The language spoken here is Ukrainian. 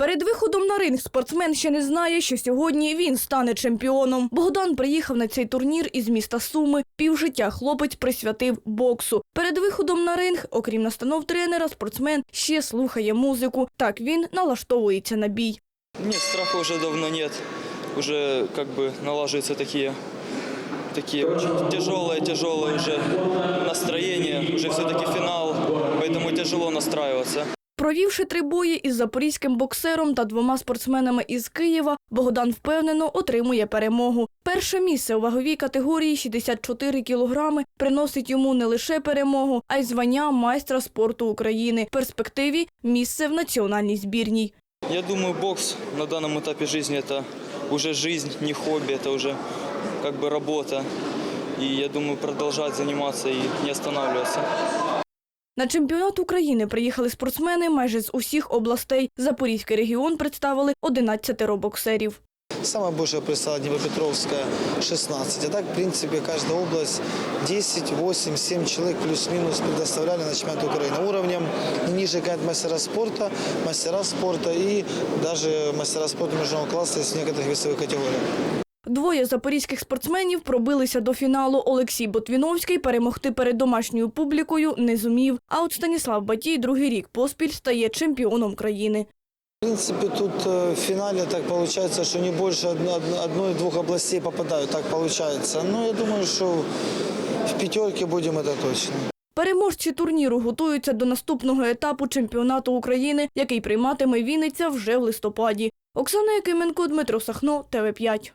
Перед виходом на ринг спортсмен ще не знає, що сьогодні він стане чемпіоном. Богдан приїхав на цей турнір із міста Суми. Півжиття хлопець присвятив боксу. Перед виходом на ринг, окрім настанов тренера, спортсмен ще слухає музику. Так він налаштовується на бій. Нет, страха уже давно нет. Уже как бы налаживаются такие, такие очень тяжелые, тяжелые уже настроения. Уже все-таки финал, поэтому тяжело настраиваться. Провівши три бої із запорізьким боксером та двома спортсменами із Києва, Богдан впевнено отримує перемогу. Перше місце у ваговій категорії 64 кілограми приносить йому не лише перемогу, а й звання майстра спорту України. В перспективі місце в національній збірній. Я думаю, бокс на данном этапе жизни это уже жизнь, не хобби, это уже как бы работа. И я думаю, продолжать заниматься и не останавливаться. На чемпіонат України приїхали спортсмени майже з усіх областей. Запорізький регіон представили 11 боксерів. Самая большая прислала Днепропетровская 16. А так, в принципе, каждая область 10, 8, 7 человек плюс-минус предоставляли на чемпионат Украины уровнем не ниже как мастера спорта, мастера спорта и даже мастера спорта международного класса из некоторых весовых категорий. Двоє запорізьких спортсменів пробилися до фіналу. Олексій Ботвіновський перемогти перед домашньою публікою не зумів. А от Станіслав Батій другий рік поспіль стає чемпіоном країни. В принципе, тут э, в финале так получается, что не больше одно- одно- одной-двух областей попадают, так получается. Но я думаю, что в пятерке будем это точно. Переможці турніру готуються до наступного етапу чемпіонату України, який прийматиме Вінниця вже в листопаді. Оксана Якименко, Дмитро Сахно, ТВ5.